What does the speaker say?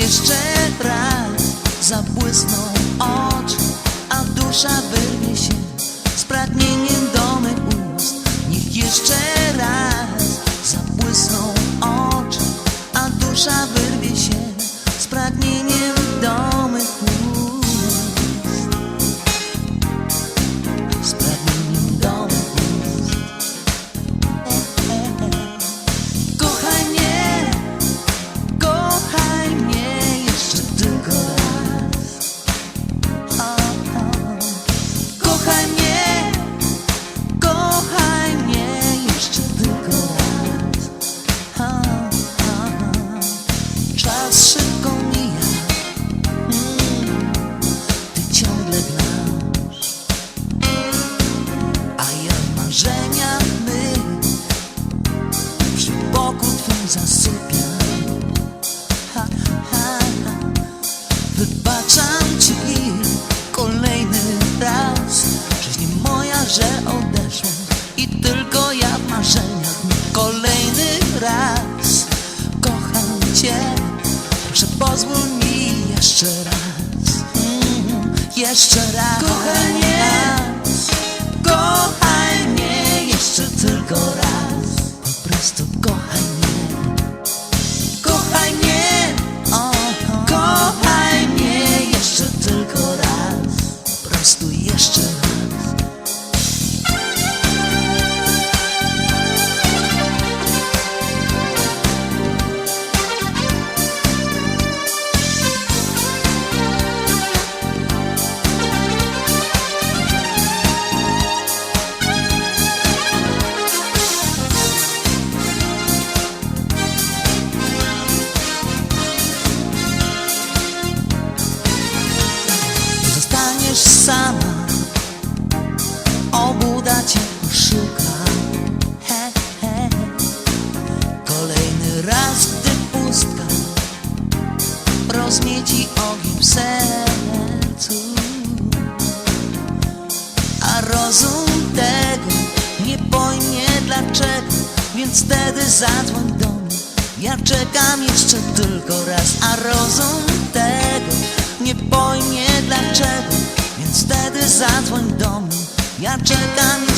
jeszcze raz zabłysną oczy, a dusza zasypiam. Ha, ha, ha. Wybaczam ci kolejny raz, czyś nie moja, że odeszła i tylko ja w marzeniach kolejny raz kocham cię. Proszę pozwól mi jeszcze raz, mm, jeszcze raz. Kochaj he, he. Kolejny raz, gdy pustka Rozmieci ogień w sercu. A rozum tego nie pojmie dlaczego Więc wtedy zadzwoń do mnie. Ja czekam jeszcze tylko raz. A rozum tego nie pojmie dlaczego Więc wtedy zadzwoń do mnie. Ja czekam